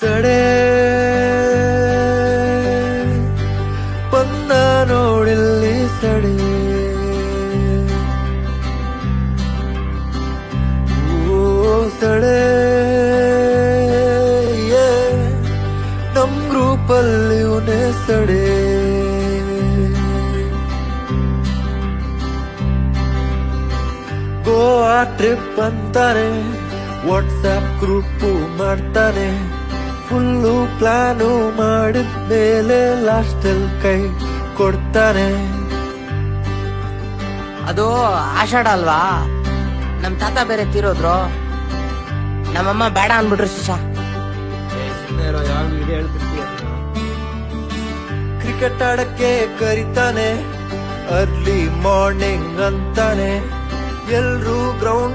ತಡೆ ಬಂದ ನೋಡಿಲ್ಲಿ ಸಡೆ. ಓ ಸಡೆ. ನಮ್ ಗ್ರೂಪಲ್ಲಿ ಉನೇ ಸಡೆ. ಗೋವಾ ಟ್ರಿಪ್ ಅಂತಾನೆ ವಾಟ್ಸಪ್ ಗ್ರೂಪು ಮಾಡ್ತಾನೆ. ಫುಲ್ಲು ಪ್ಲಾನು ಮಾಡಿದ್ಮೇಲೆ ಲಾಸ್ಟಲ್ ಕೈ ಕೊಡ್ತಾನೆ. ಅದು ಆಷಾಢ ಅಲ್ವಾ? ನಮ್ ತಾತ ಬೇರೆ ತೀರೋದ್ರು. ನಮ್ಮಮ್ಮ ಬೇಡ ಅನ್ಬಿಟ್ರು ಶಿಶಾ. ಕ್ರಿಕೆಟ್ ಆಡಕ್ಕೆ ಕರಿತಾನೆ ಅರ್ಲಿ ಮಾರ್ನಿಂಗ್ ಅಂತಾನೆ. ಎಲ್ರೂ ಗ್ರೌಂಡ್